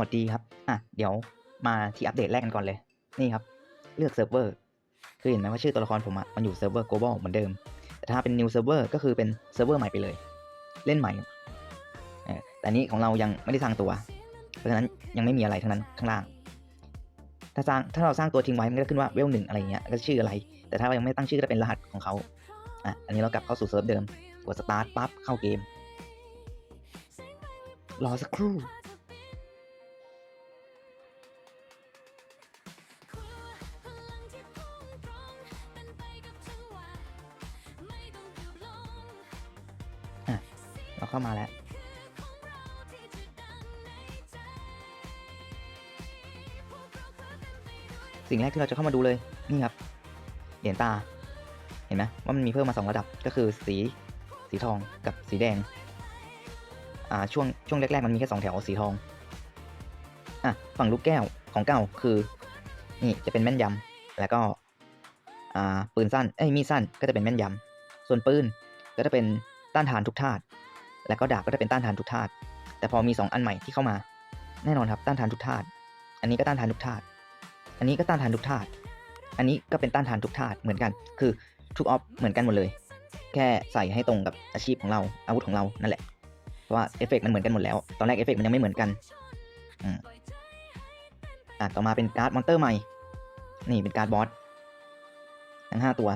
วัสดีครับ อะ เดี๋ยวมาที่อัปเดตแรกกันก่อนเลย นี่ครับ เลือกเซิร์ฟเวอร์ คือเห็นไหมว่าชื่อตัวละครผมอะมันอยู่เซิร์ฟเวอร์ global เหมือนเดิม แต่ถ้าเป็น new server ก็คือเป็นเซิร์ฟเวอร์ใหม่ไปเลย เล่นใหม่เออแต่นี้ของเรายังไม่ได้สร้างตัว เพราะฉะนั้นยังไม่มีอะไรทั้งนั้นข้างล่าง ถ้าสร้าง ถ้าเราสร้างตัวทิ้งไว้ มันก็จะขึ้นว่าเวลหนึ่งอะไรเงี้ย ก็ชื่ออะไร แต่ถ้าเรายังไม่ตั้งชื่อก็จะเป็นรหัสของเขา อะ อันนี้เรากลับเข้าสู่เซิร์ฟเดิม กดสตาร์ทปั๊บ เข้าเกม รอสักครู่ เข้ามาแล้วสิ่งแรกที่เราจะเข้ามาดูเลยนี่ครับเหรียญตา เห็นไหมว่ามันมีเพิ่มมาสองระดับก็คือสีสีทองกับสีแดงอ่าช่วงช่วงแรกๆมันมีแค่สองแถวสีทองอะฝั่งลูกแก้วของเก่าคือนี่จะเป็นแม่นยำแล้วก็อ่าปืนสั้นเอ้ยมีสั้นก็จะเป็นแม่นยำส่วนปืนก็จะเป็นต้านทานทุกธาตุ แล้วก็ดาบก็จะเป็นต้านทานทุกธาตุแต่พอมี 2 อันใหม่ที่เข้ามา แน่นอนครับต้านทานทุกธาตุอันนี้ก็ต้านทานทุกธาตุอันนี้ก็ต้านทานทุกธาตุอันนี้ก็เป็นต้านทานทุกธาตุเหมือนกัน คือทุกออฟเหมือนกันหมดเลย แค่ใส่ให้ตรงกับอาชีพของเราอาวุธของเรานั่นแหละเพราะว่าเอฟเฟกมันเหมือนกันหมดแล้ว ตอนแรกเอฟเฟกมันยังไม่เหมือนกันอืมอะต่อมาเป็นการ์ดมอนเตอร์ใหม่ นี่เป็นการ์ดบอสทั้งห้าตัว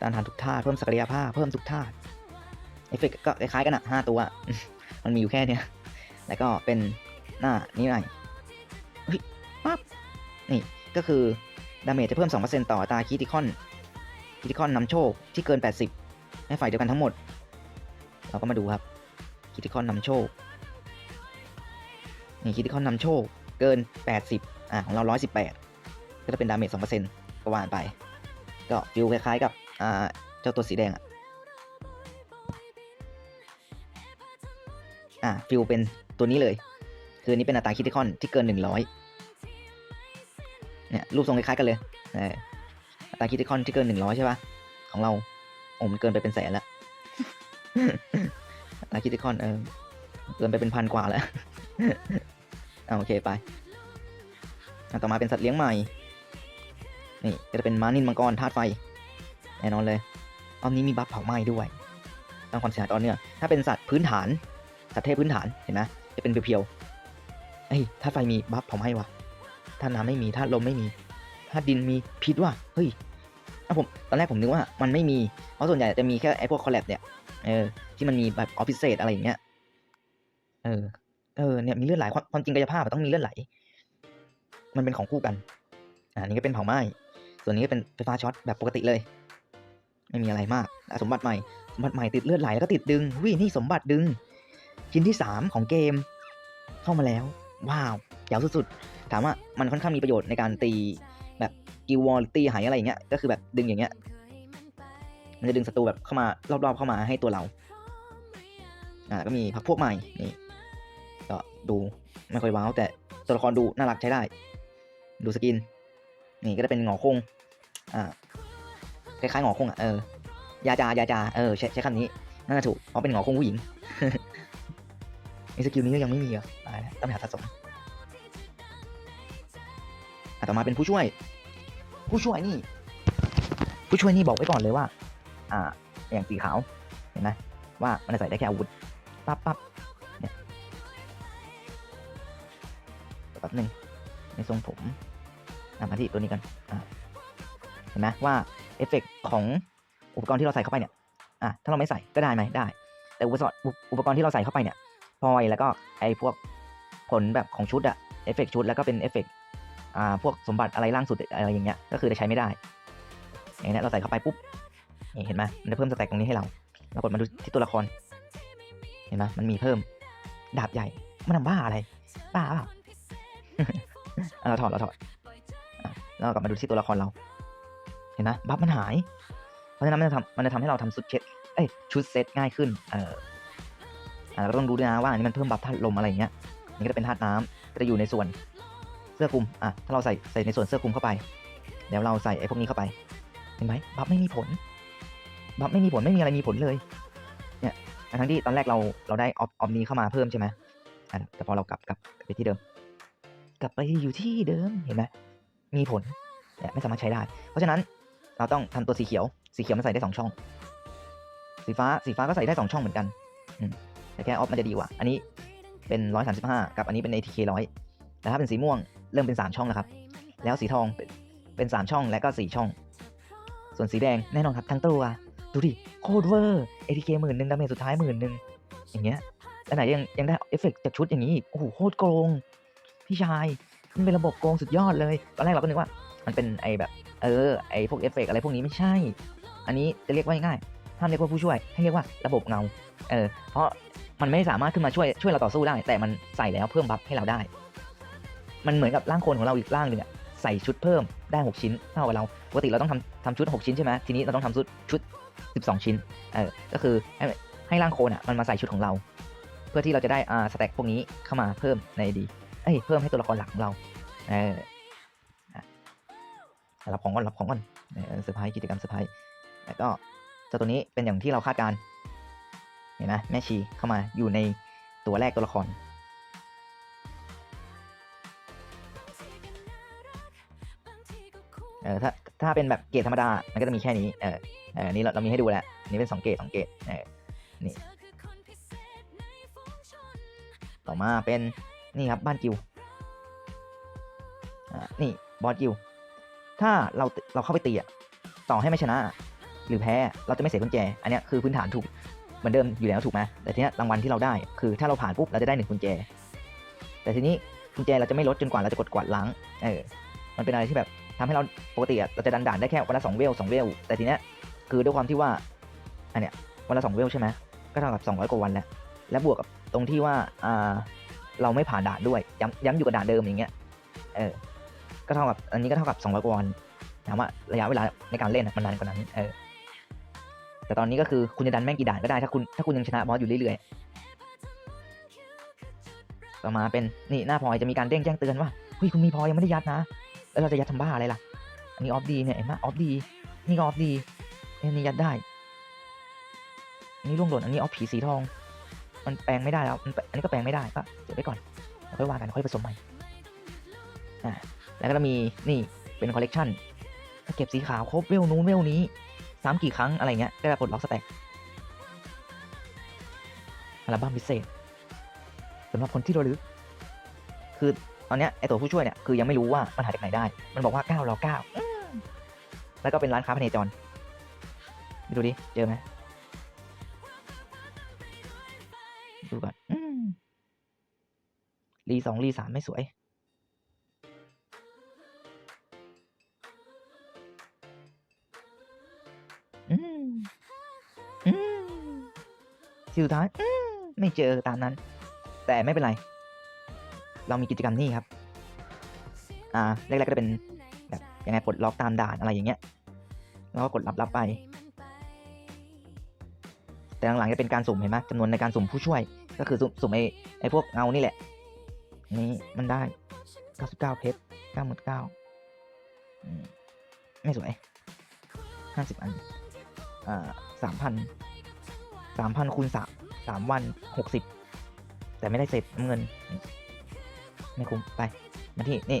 ต้านทานทุกท่าตุเพิ่มศักยภาพเพิ่มทุกท่าตุเอฟเฟกก็คล้ายๆกันอะห้าตัว มันมีอยู่แค่เนี้ยแล้วก็เป็นหน้านี้หน่อยเฮ้ยปั๊บนี่ก็คือ ดาเมจจะเพิ่ม 2%ต่อตาคิติคอนคิติคอนนำโชคที่เกิน 80 ให้ฝ่ายเดียวกันทั้งหมด เราก็มาดูครับคิติคอนนำโชคนี่คิติคอนนำโชคเกิน 80 อ่าของเรา 118 ก็จะเป็นดาเมจ2%ก็ว่านไป ก็ฟิลคล้ายๆกับ อ่าเจ้าตัวสีแดงอะอ่าฟิลเป็นตัวนี้เลย คือนนี้เป็นอัตราคิติคอนที่เกิน 100เนี่ยรูปทรงคล้ายๆกันเลยอัตราคิติคอนที่เกิน 100 ใช่ปะของเราโอ้มันเกินไปเป็นแสนแล้วอัตราคิติคอนเออเกินไปเป็นพันกว่าแล้วอ่าโอเคไปต่อมาเป็นสัตว์เลี้ยงใหม่ นี่ก็จะเป็นม้านินมังกรธาตุไฟ แน่นอนเลยรอบนี้มีบัฟเผาไหม้ด้วยสร้างความเสียหายต่อเนื่องถ้าเป็นสัตว์พื้นฐาน สัตว์เทพพื้นฐานเห็นไหมจะเป็นเพียวๆเอ้ยธาไฟมีบัฟเผาไหม้วะธาน้ำไม่มีธาลมไม่มีธาดินมีพิษว่ะเฮ้ยอะผมตอนแรกผมนึกว่ามันไม่มีเพราะส่วนใหญ่จะมีแค่ไอ้พวกคอลแลบเนี่ยเออที่มันมีแบบออฟฟิเศษอะไรอย่างเงี้ยเออเออเนี่ยมีเลือดไหลความความจริงกายภาพต้องมีเลือดไหล มันเป็นของคู่กัน อ่านี่ก็เป็นเผาไหม้ส่วนนี้ก็เป็นไฟฟ้าช็อตแบบปกติเลย ไม่มีอะไรมาก สมบัติใหม่ สมบัติใหม่ติดเลือดไหลแล้วก็ติดดึงวิ่งนี่สมบัติดึง ชิ้นที่ 3 ของเกม เข้ามาแล้ว ว้าวยาวสุดๆ ถามว่ามันค่อนข้างมีประโยชน์ในการตีแบบกิววอลตีหายอะไรอย่างเงี้ย ก็คือแบบดึงอย่างเงี้ย มันจะดึงศัตรูแบบเข้ามารอบๆเข้ามาให้ตัวเรา อ่าก็มีพักพวกใหม่ นี่ก็ดูไม่ค่อยว้าวแต่ตัวละครดูน่ารักใช้ได้ ดูสกิน นี่ก็จะเป็นหงอคง อ่า คล้ายๆหงอคงอะเออยาจายาจาเออใช้ใช้คำนี้น่าจะถูกเพราะเป็นหงอคงผู้หญิงไอ้สกิลนี้ก็ยังไม่มีเหรอะตายแล้วต้องไปหาสะสมอะต่อมาเป็นผู้ช่วย ผู้ช่วยนี่ ผู้ช่วยนี่บอกไว้ก่อนเลยว่า อ่า อย่างสีขาวเห็นไหมว่ามันใส่ได้แค่อาวุธปั๊บปั๊บเนี่ยแป๊บหนึ่งในทรงผมอะมาที่ตัวนี้กันเห็นไหมว่าเอฟเฟกต์ ของอุปกรณ์ที่เราใส่เข้าไปเนี่ยอะถ้าเราไม่ใส่ก็ได้ไหมได้ แต่อุปกรณ์อุปกรณ์ที่เราใส่เข้าไปเนี่ยพอยแล้วก็ไอ้พวกผลแบบของชุดอะเอฟเฟกต์ชุดแล้วก็เป็นเอฟเฟกต์อ่าพวกสมบัติอะไรล่างสุดอะไรอย่างเงี้ยก็คือจะใช้ไม่ได้อย่างเนี้ยเราใส่เข้าไปปุ๊บนี่เห็นไหมมันจะเพิ่มสแต็กตรงนี้ให้เราเรากดมาดูที่ตัวละคร เห็นไหมมันมีเพิ่มดาบใหญ่มันทำบ้าอะไรบ้าเปล่าเราถอดเราถอดแล้วกลับมาดูที่ตัวละครเรา ห็นนะบัฟมันหาย เพราะฉะนั้นมันจะทำมันจะทำให้เราทำชุดเช็ดเอ้ยชุดเซตง่ายขึ้น เอออ่าเราต้องดูด้วยนะว่าอันนี้มันเพิ่มบัฟธาตุลมอะไรอย่างเงี้ยนี่ก็จะเป็นธาตุน้ำก็จะอยู่ในส่วนเสื้อคลุมอะถ้าเราใส่ใส่ในส่วนเสื้อคลุมเข้าไป เดี๋ยวเราใส่ไอ้พวกนี้เข้าไป เห็นไหมบัฟไม่มีผล บัฟไม่มีผลไม่มีอะไรมีผลเลยเนี่ยทั้งที่ตอนแรกเราเราได้ออฟออฟนี้เข้ามาเพิ่มใช่ไหมอะแต่พอเรากลับกลับไปที่เดิม กลับไปอยู่ที่เดิมเห็นไหมมีผลเนี่ยไม่สามารถใช้ได้ เพราะฉะนั้น เราต้องทำตัวสีเขียว สีเขียวมันใส่ได้สองช่อง สีฟ้า สีฟ้าก็ใส่ได้สองช่องเหมือนกัน แต่แค่ออฟมันจะดีกว่า อันนี้เป็นร้อยสามสิบห้ากับอันนี้เป็น ATK ร้อยแต่ถ้าเป็นสีม่วงเริ่มเป็นสามช่องแล้วครับ แล้วสีทองเป็นสามช่องและก็สี่ช่อง ส่วนสีแดงแน่นอนครับทั้งตัว ดูดิโคตรเวอร์ ATK หมื่นหนึ่งดาเมจสุดท้ายหมื่นหนึ่งอย่างเงี้ยแล้วไหนยังยังได้เอฟเฟกต์จากชุดอย่างนี้อีก โอ้โหโคตรโกง พี่ชาย มันเป็นระบบโกงสุดยอดเลย ตอนแรกเราก็นึกว่า มันเป็นไอแบบ เออไอพวกเอฟเฟกต์อะไรพวกนี้ไม่ใช่ อันนี้จะเรียกว่าง่ายห้ามเรียกว่าผู้ช่วย ให้เรียกว่าระบบเงา เออ เพราะมันไม่สามารถขึ้นมาช่วยช่วยเราต่อสู้ได้ แต่มันใส่แล้วเพิ่มบัฟให้เราได้ มันเหมือนกับร่างโคลนของเราอีกร่างหนึ่งอะใส่ชุดเพิ่มได้ 6 ชิ้นเท่ากับเราปกติเราต้องทำทำชุด 6 ชิ้นใช่ไหมทีนี้เราต้องทำชุดชุด 12 ชิ้น เออ ก็คือให้ให้ร่างโคลนอะมันมาใส่ชุดของเรา เพื่อที่เราจะได้อ่าสแต็กพวกนี้เข้ามาเพิ่มในดีเอ้ยเพิ่มให้ตัวละครหลักของเรา เออ รับของก่อนรับของก่อนเออเซอร์ไพรส์กิจกรรมเซอร์ไพรส์แล้วก็เจ้าตัวนี้เป็นอย่างที่เราคาดการณ์เห็นไหมแม่ชีเข้ามาอยู่ในตัวแรกตัวละครเออถ้าถ้าเป็นแบบเกรดธรรมดา มันก็จะมีแค่นี้ เออเออนนี้เราเรามีให้ดูแล้วนนี้เป็นสองเกรดสองเกรดเออนี่ ต่อมาเป็นนี่ครับบ้านกิวอ่านี่บอสกิว ถ้าเราเราเข้าไปตีอะต่อให้ไม่ชนะ หรือแพ้เราจะไม่เสียกุญแจ อันนี้คือพื้นฐานถูกเหมือนเดิมอยู่แล้วถูกไหมแต่ทีนี้รางวัลที่เราได้ คือถ้าเราผ่านปุ๊บเราจะได้หนึ่งกุญแจ แต่ทีนี้กุญแจเราจะไม่ลดจนกว่าเราจะกดกวาดล้างเออมันเป็นอะไรที่แบบทำให้เราปกติเราจะดันด่านได้แค่วันละสองเวลสองเวล แต่ทีเนี้ยคือด้วยความที่ว่าอันเนี้ยวันละสองเวลใช่ไหมก็เท่ากับสองร้อยกว่าวันแล้ว และบวกกับตรงที่ว่าอ่าเราไม่ผ่านด่านด้วยย้ำย้ำอยู่กับด่านเดิมอย่างเงี้ยเออ ก็เท่ากับอันนี้ก็เท่ากับ 200กว่าวันถามว่าระยะเวลาในการเล่นมันนานกว่านั้น เออ แต่ตอนนี้ก็คือคุณจะดันแม่งกี่ด่านก็ได้ถ้าคุณถ้าคุณยังชนะบอสอยู่เรื่อยๆต่อมาเป็นนี่หน้าพอยจะมีการเด้งแจ้งเตือนว่าเฮ้ยคุณมีพอยังไม่ได้ยัดนะ แล้วเราจะยัดทำบ้าอะไรล่ะ อันนี้ออฟดีเนี่ยเห็นไหมออฟดีนี่ก็ออฟดีอันนี้ยัดได้อันนี้ล่วงหล่นอันนี้ออฟผีสีทอง มันแปลงไม่ได้แล้วมันอันนี้ก็แปลงไม่ได้ก็เก็บไว้ก่อนค่อยว่ากันค่อยผสมใหม่อ่า แล้วก็จะมีนี่เป็นคอลเลกชันถ้าเก็บสีขาวครบเวลนู้นเวลนี้ซ้ำกี่ครั้งอะไรเงี้ยก็จะปลดล็อกสแต็กอัลบั้มพิเศษสำหรับคนที่ระลึก คือตอนเนี้ยไอตัวผู้ช่วยเนี่ยคือยังไม่รู้ว่ามันหาจากไหนได้ มันบอกว่าเก้ารอเก้าแล้วก็เป็นร้านค้าพเนจรดูดิ เจอไหมดูก่อนรีสองรีสามไม่สวย สุดท้ายไม่เจอตามนั้น แต่ไม่เป็นไร เรามีกิจกรรมนี่ครับ อ่าแรกๆก็จะเป็นแบบยังไงปลดล็อกตามด่านอะไรอย่างเงี้ยแล้วก็กดรับรับไป แต่หลังๆจะเป็นการสุ่มเห็นไหมจำนวนในการสุ่มผู้ช่วย ก็คือสุ่มมไอ้ไอ้พวกเงานี่แหละ นี่มันได้ 99 เพชร99อืมไม่สวย 50 อัน อ่า3,000 3,000คูณ3 3วัน60แต่ไม่ได้เสร็จน้ำเงิน ไม่คุ้มไป มาที่นี่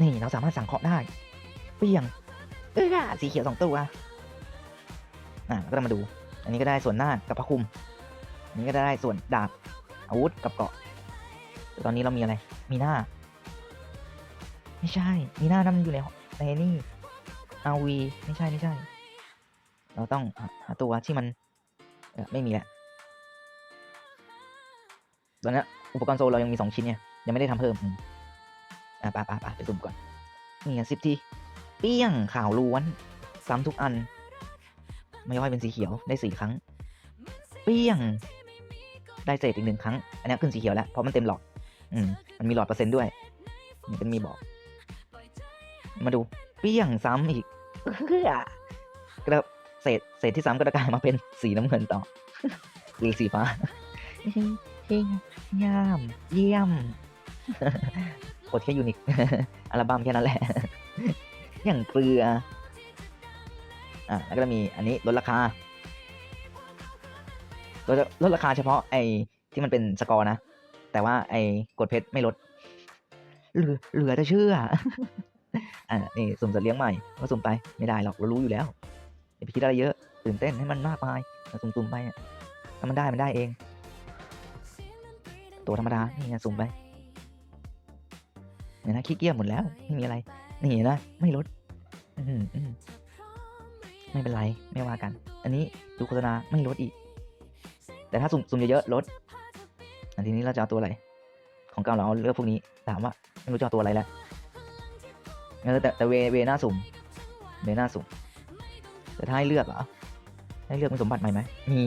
นี่เราสามารถสั่งเคาะได้เปี้ยงเอ้ยสีเขียวสองตัวอ่าก็ต้องมาดู อันนี้ก็ได้ส่วนหน้ากับพระคุม อันนี้ก็ได้ส่วนดาบอาวุธกับเกาะแต่ตอนนี้เรามีอะไร มีหน้า ไม่ใช่ มีหน้านั่นมันอยู่ในในนี่อาวีไม่ใช่ไม่ใช่ เราต้องหาตัวที่มัน ไม่มีแหละตอนนี้อุปกรณ์โซลเรายังมีสองชิ้นเนี่ยยังไม่ได้ทำเพิ่มอืมอะไปไปไปไปสุ่มก่อนนี่สิบทีเปี้ยงข่าวล้วนซ้ำทุกอัน ไม่ย่อยเป็นสีเขียวได้สี่ครั้ง เปี้ยง ได้เศษอีกหนึ่งครั้ง อันนี้ขึ้นสีเขียวแล้วเพราะมันเต็มหลอด อืมมันมีหลอดเปอร์เซ็นต์ด้วยนี่เป็นมีบอก มาดู เปี้ยงซ้ำอีกเฮ้อก็แล้วเศษเศษที่ซ้ำก็จะกลายมาเป็นสีน้ำเงินต่อ หรือสีฟ้าเฮ้ยยามเยี่ยมกดแค่ยูนิคอัลบั้มแค่นั้นแหละ อย่างเกลือ อะแล้วก็จะมีอันนี้ลดราคาลดลดราคาเฉพาะไอ้ที่มันเป็นสกอร์นะ แต่ว่าไอ้กดเพชรไม่ลด เหลือเหลือจะเชื่ออ่านี่สุ่มสัตว์เลี้ยงใหม่ก็สุ่มไปไม่ได้หรอกเรารู้อยู่แล้ว อย่าไปคิดอะไรเยอะตื่นเต้นให้มันมากมายเราสุ่มๆไปอะถ้ามันได้มันได้เอง ตัวธรรมดานี่ไงสุ่มไปเนี่ยนะขี้เกียจหมดแล้วไม่มีอะไรนี่นะไม่ลดมไม่เป็นไรไม่ว่ากัน อันนี้ดูโฆษณาไม่ลดอีก แต่ถ้าสุ่มสุ่มเยอะๆลดอันทีนี้เราจะเอาตัวอะไรของเก่าเราเอาเลือกพวกนี้ถามว่าไม่รู้จะเอาตัวอะไรแล้วเออแต่แต่เวเวหน้าสุ่มเวหน้าสุ่ม แต่ถ้าให้เลือกเหรอให้เลือกมีสมบัติใหม่ไหมมี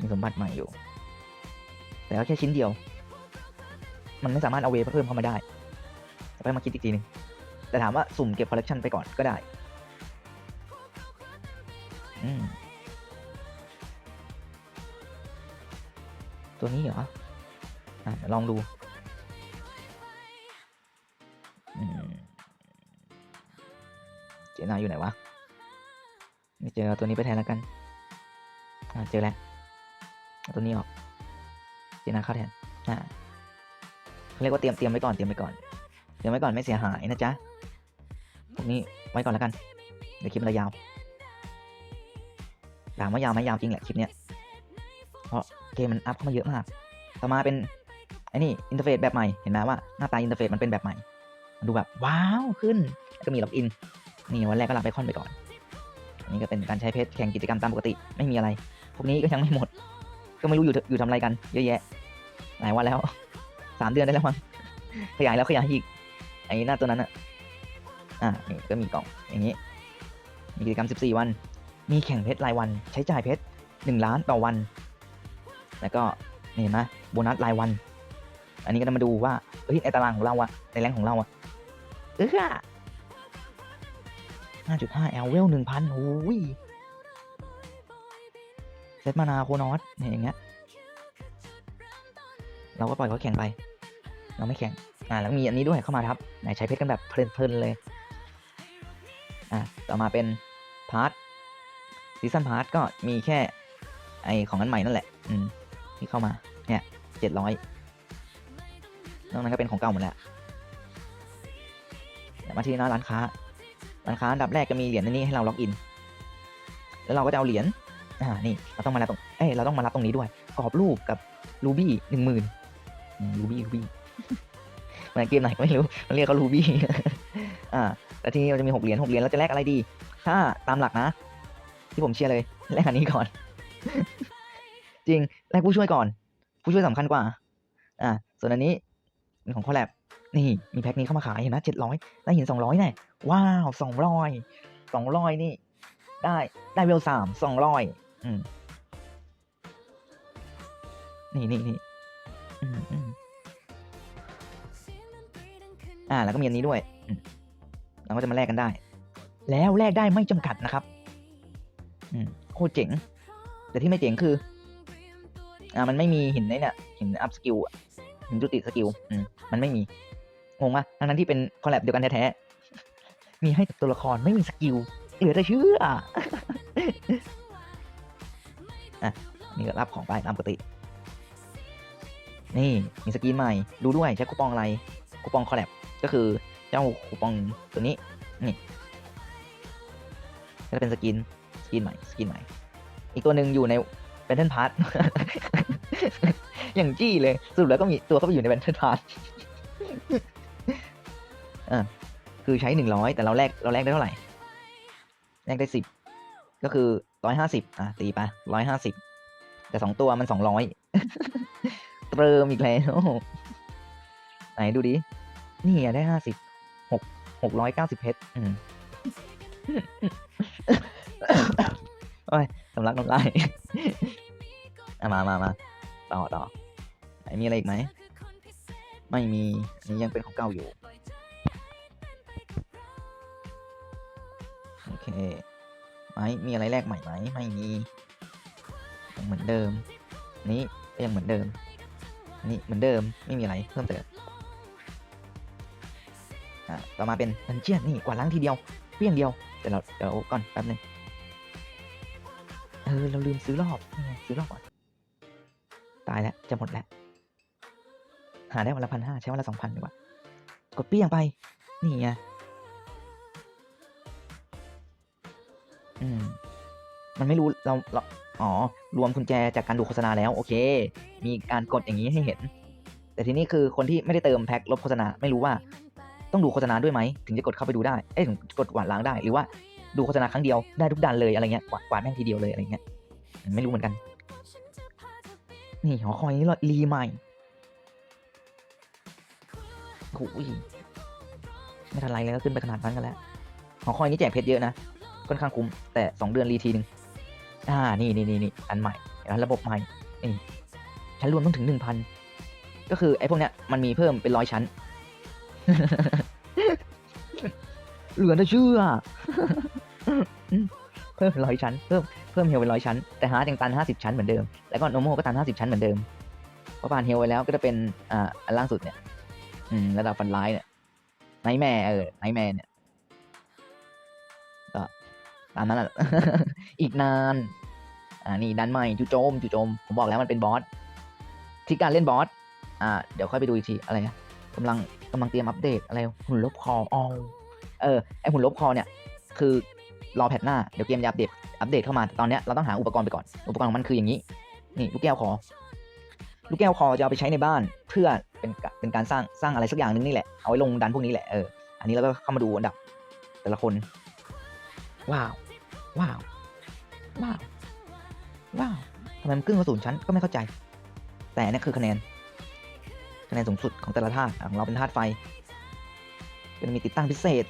มีสมบัติใหม่อยู่ แต่ก็แค่ชิ้นเดียว มันไม่สามารถเอาเวเพิ่มเข้ามาได้จะไปมาคิดอีกทีหนึงแต่ถามว่าสุ่มเก็บคอลเลกชันไปก่อนก็ได้ตัวนี้เหรออะลองดู เจนาอยู่ไหนวะไม่เจอตัวนี้ไปแทนแล้วกันอ่าเจอแล้วตัวนี้ออกเจนาเข้าแทนอ่าเขาเรียกว่าเตรียมเตรียมไว้ก่อนเตรียมไว้ก่อนเตรียมไว้ก่อนไม่เสียหายนะจ๊ะพวกนี้ไว้ก่อนแล้วกันเดี๋ยวคลิปมันยาวถามว่ายาวไหมยาวจริงแหละคลิปเนี้ยเพราะเกมมันอัพเข้ามาเยอะมากต่อมาเป็นไอ้นี่อินเทอร์เฟซแบบใหม่เห็นไหมว่าหน้าตาอินเทอร์เฟซมันเป็นแบบใหม่ มันดูแบบว้าวขึ้น แล้วก็มีล็อกอิน นี่วันแรกก็รับไอคอนไปก่อนอันนี้ก็เป็นการใช้เพจแข่งกิจกรรมตามปกติไม่มีอะไร พวกนี้ก็ยังไม่หมด ก็ไม่รู้อยู่อยู่ทำอะไรกันเยอะแยะ หลายวันแล้ว สามเดือนได้แล้วมั้งขยายแล้วขยายอีกไอ้หน้าตัวนั้นอะอ่านี่ก็มีกล่องอย่างนี้มีกิจกรรม 14 วัน มีแข่งเพชรรายวันใช้จ่ายเพชร1ล้านต่อวัน แล้วก็นี่เห็นไหมโบนัสรายวัน อันนี้ก็จะมาดูว่าเฮ้ยในตารางของเราอะในแรงของเราอะเออ ห้าจุดห้าแอลเวลหนึ่งพันโอ้ยเซตมานาโคนอสเนี่ยอย่างเงี้ย เราก็ปล่อยเขาแข่งไป เราไม่แข่ง อ่าแล้วมีอันนี้ด้วยเข้ามาครับ ไหนใช้เพชรกันแบบเพลินๆเลย อ่าต่อมาเป็นพาร์ทซีซันพาร์ทก็มีแค่ไอของอันใหม่นั่นแหละ อืมที่เข้ามา เนี่ยเจ็ดร้อยนอกนั้นก็เป็นของเก่าหมดแล้วมาที่หน้าร้านค้า ร้านค้าอันดับแรกจะมีเหรียญในนี้ให้เราล็อกอิน แล้วเราก็จะเอาเหรียญ อ่า นี่ เราต้องมารับตรง เอ้ย เราต้องมารับตรงนี้ด้วย กรอบรูปกับรูบี้หนึ่งหมื่นรูบี้รูบี้เหมือนเกมไหนก็ไม่รู้ มันเรียกเขารูบี้ อ่าแล้วทีนี้เราจะมีหกเหรียญหกเหรียญเราจะแลกอะไรดี ถ้าตามหลักนะ ที่ผมเชียร์เลย แลกอันนี้ก่อน จริง แลกผู้ช่วยก่อน ผู้ช่วยสำคัญกว่า อ่า ส่วนอันนี้เป็นของคอลแลบนี่ มีแพ็คนี้เข้ามาขายเห็นไหมเจ็ดร้อยได้หินสองร้อยแน่ ว้าวสองร้อยสองร้อยนี่ ได้ได้เวลสามสองร้อยอืมนี่นี่นี่อ่า แล้วก็มีอันนี้ด้วยเราก็จะมาแลกกันได้ แล้วแลกได้ไม่จำกัดนะครับ อืมโคตรเจ๋ง แต่ที่ไม่เจ๋งคือ อ่า มันไม่มีหินไอ้เนี่ยหินอัพสกิลหินจุติสกิล อืม มันไม่มี งงปะทั้งนั้นที่เป็นคอลแลบเดียวกันแท้ มีให้แต่ตัวละครไม่มีสกิลเหลือแต่เชื่ออะนี่ก็รับของไปตามปกติ นี่มีสกินใหม่ ดูด้วยใช้คูปองอะไรคูปองคอลแลบก็คือเจ้าคูปองตัวนี้ นี่ก็จะเป็นสกินสกินใหม่สกินใหม่ อีกตัวหนึ่งอยู่ในแบนเทิลพาร์ทอย่างจี้เลยสรุปแล้วก็มีตัวเข้าไปอยู่ในแบนเทิลพาร์ทอ่า คือใช้หนึ่งร้อยแต่เราแลกเราแลกได้เท่าไหร่แลกได้สิบก็คือร้อยห้าสิบอะตีไปร้อยห้าสิบแต่สองตัวมันสองร้อยเติมอีกแล้วไหนดูดิ นี่ได้ห้าสิบหกหกร้อยเก้าสิบเพชรอืมโอ้ยสำลักน้ำลายอะมามามาต่อต่อไหนมีอะไรอีกไหม ไม่มีนนี้ยังเป็นของเก่าอยู่ ไหมมีอะไรแลกใหม่ไหมไม่มียังเหมือนเดิม นี้ยังเหมือนเดิม นี้เหมือนเดิมไม่มีอะไรเพิ่มเติมอะต่อมาเป็นดันเจียนนี่กว่าล้างทีเดียวเพียงเดียวเดี๋ยวเราเดี๋ยวก่อนแป๊บหนึงเออเราลืมซื้อรอบนี่ไงซื้อรอบก่อนตายแล้วจะหมดแล้วหาได้วันละพันห้าใช้วันละสองพันดีกว่ากดเปี้ยงไป นี่ไง อืม มันไม่รู้เราเราอ๋อ รวมกุญแจจากการดูโฆษณาแล้ว โอเค มีการกดอย่างนี้ให้เห็น แต่ทีนี้คือคนที่ไม่ได้เติมแพ็คลบโฆษณาไม่รู้ว่า ต้องดูโฆษณาด้วยไหมถึงจะกดเข้าไปดูได้ เอ้ยถึงกดกวาดล้างได้ หรือว่าดูโฆษณาครั้งเดียวได้ทุกดันเลยอะไรเงี้ยกวาดกวาดแม่งทีเดียวเลยอะไรเงี้ยไม่รู้เหมือนกัน นี่หอคอยนี้รีใหม่โอ้ยไม่ทันไรเลยก็ขึ้นไปขนาดนั้นกันแล้วหอคอยนี้แจกเพชรเยอะนะ ค่อนข้างคุ้มแต่สองเดือนรีทีหนึ่งอ่านี่นี่นี่นี่อันใหม่เห็นไหมระบบใหม่นี่ชั้นรวมต้องถึงหนึ่งพันก็คือไอ้พวกเนี้ยมันมีเพิ่มเป็นร้อยชั้น เหลือจะเชื่อ เพิ่มร้อยชั้น เพิ่มเพิ่มเฮลเป็นร้อยชั้น แต่ฮาร์ดยังตันห้าสิบชั้นเหมือนเดิม แล้วก็โนโมก็ตันห้าสิบชั้นเหมือนเดิมพราะผ่านเฮลไปแล้วก็จะเป็นอ่าอันล่างสุดเนี่ย อืมระดับฟันร้ายเนี่ยไนแม่เออไนแม่เนี่ย ตามนั้นแหละ อีกนาน อ่า นี่ดันใหม่จู่โจมจู่โจม ผมบอกแล้วมันเป็นบอสที่การเล่นบอส อ่า เดี๋ยวค่อยไปดูอีกที อะไรนะกำลังกำลังเตรียมอัปเดตอะไรหุ่นลบคออ๋อเออ ไอหุ่นลบคอเนี่ย คือรอแพทหน้า เดี๋ยวเกมจะอัปเดต อัปเดตเข้ามาแต่ตอนเนี้ยเราต้องหาอุปกรณ์ไปก่อน อุปกรณ์ของมันคืออย่างนี้ นี่ลูกแก้วคอ ลูกแก้วคอจะเอาไปใช้ในบ้าน เพื่อเป็นกะเป็นการสร้างสร้างอะไรสักอย่างหนึงนี่แหละ เอาไว้ลงดันพวกนี้แหละ เออ อันนี้เราก็เข้ามาดูอันดับ แต่ละคน ว้าว ว้าว ว้าว ว้าวทำไมมันขึ้นมาศูนย์ชั้นก็ไม่เข้าใจ แต่นี่คือคะแนน คะแนนสูงสุดของแต่ละธาตุของเราเป็นธาตุไฟก็จะมีติดตั้งพิเศษ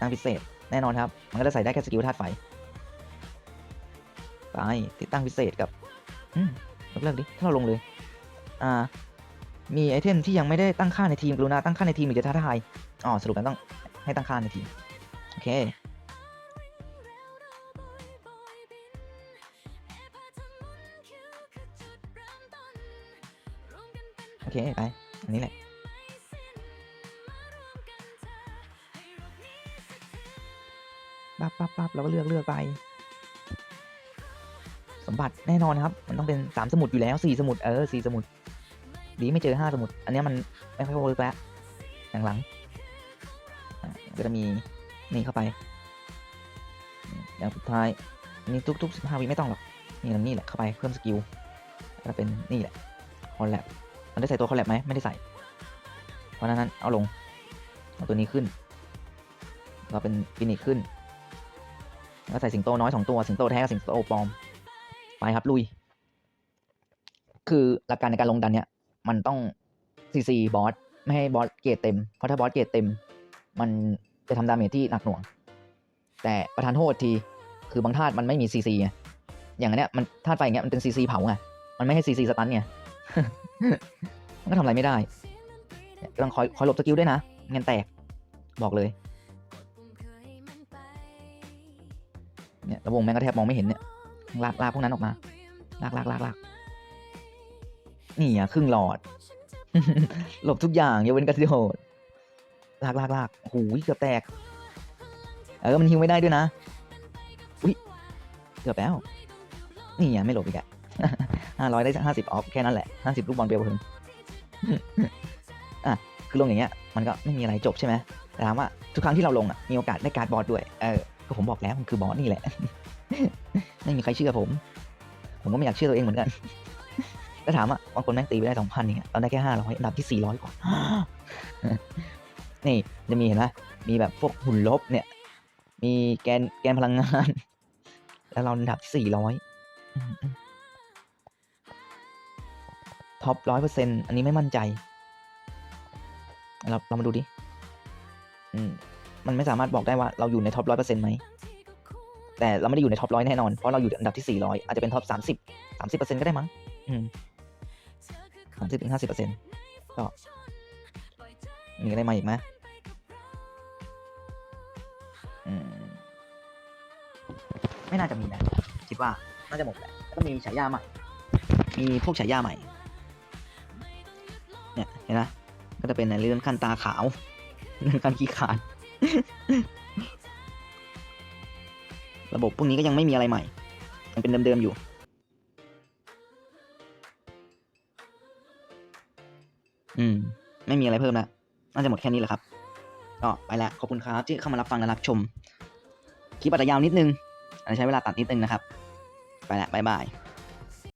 ตั้งพิเศษ แน่นอนครับ มันก็จะใส่ได้แค่สกิลธาตุไฟ ไป ติดตั้งพิเศษกับ อืมยกเลิกดิ ถ้าเราลงเลย อ่า มีไอเทมที่ยังไม่ได้ตั้งค่าในทีมกรุณาตั้งค่าในทีมหรือจะท้าทาย อ๋อ สรุปแล้วต้องให้ตั้งค่าในทีม โอเค เค ไป อันนี้แหละ ปั๊บปั๊บปั๊บเราก็เลือกเลือกไป สมบัติแน่นอนครับ มันต้องเป็นสามสมุดอยู่แล้วสี่สมุด เออสี่สมุด ดีไม่เจอห้าสมุด อันนี้มันไม่ค่อยเวิร์กแล้วหลังๆอะก็จะมีนี่เข้าไป อย่างสุดท้ายนี่ทุกๆสิบห้าวิไม่ต้องหรอก นี่นี่แหละเข้าไปเพิ่มสกิลก็เป็นนี่แหละคอลแลบ มันได้ใส่ตัวคอลแลบไหมไม่ได้ใส่ เพราะนั้นเอาลง เอาตัวนี้ขึ้น เราเป็นฟินิกขึ้น แล้วใส่สิงโตน้อยสองตัว สิงโตแท้กับสิงโตปลอม ไปครับลุย คือหลักการในการลงดันเนี่ย มันต้องซีซีบอสไม่ให้บอสเกรดเต็ม เพราะถ้าบอสเกรดเต็ม มันจะทำดาเมจที่หนักหน่วง แต่ประธานโทษที คือบางธาตุมันไม่มีซีซีไงอย่างอันเนี้ยมันธาตุไฟอย่างเงี้ยมันเป็นซีซีเผาไง มันไม่ให้ซีซีสตันไง มันก็ทำอะไรไม่ได้ต้องคอยคอยหลบสกิลด้วยนะเงินแตกบอกเลย เนี่ยระวงแม่งก็แทบมองไม่เห็นเนี่ยลากลากพวกนั้นออกมาลากลากลากลากนี่อะครึ่งหลอด หลบทุกอย่างยกเว้นกระโดดลากลากลากโอ้โหเกือบแตก เออมันฮิวไม่ได้ด้วยนะอุ้ยเกือบแล้ว นี่อะไม่หลบอีกอะ ห้าร้อยได้ห้าสิบออฟแค่นั้นแหละห้าสิบลูกบอลเปรียวเพิ่งอะคือลงอย่างเงี้ยมันก็ไม่มีอะไรจบใช่ไหมแต่ถามว่าทุกครั้งที่เราลงอะมีโอกาสได้การ์ดบอสด้วยเออก็ผมบอกแล้วมันคือบอสนี่แหละ ไม่มีใครเชื่อผม ผมก็ไม่อยากเชื่อตัวเองเหมือนกันแล้วถามว่าบางคนแม่งตีไปได้สองพันเนี่ยตอนได้แค่ห้าร้อยอันดับที่สี่ร้อยกว่านี่จะมีเห็นไหมมีแบบพวกหุ่นลบเนี่ย มีแกนแกนพลังงาน แล้วเราอันดับที่สี่ร้อย ท็อปร้อยเปอร์เซ็นอันนี้ไม่มั่นใจ เราเรามาดูดิ อืม มันไม่สามารถบอกได้ว่าเราอยู่ในท็อปร้อยเปอร์เซ็นต์ไหม แต่เราไม่ได้อยู่ในท็อปร้อยแน่นอน เพราะเราอยู่อันดับที่สี่ร้อยอาจจะเป็นท็อปสามสิบสามสิบเปอร์เซ็นต์ก็ได้มั้ง อืมสามสิบถึงห้าสิบเปอร์เซ็นต์ก็มีอะไรมาอีกไหมอืม ไม่น่าจะมีนะ คิดว่าน่าจะหมดแหละแล้วก็มีฉายาใหม่ มีพวกฉายาใหม่ เนี่ยเห็นไหมก็จะเป็นในเรื่องขั้นตาขาวเรื่องการขี้ขาด ระบบพวกนี้ก็ยังไม่มีอะไรใหม่ ยังเป็นเดิมๆอยู่อืม ไม่มีอะไรเพิ่มแล้วน่าจะหมดแค่นี้แหละครับ ก็ไปละขอบคุณครับที่เข้ามารับฟังและรับชม คลิปอาจจะยาวนิดนึงอาจจะใช้เวลาตัดนิดนึงนะครับ ไปแล้วบายบาย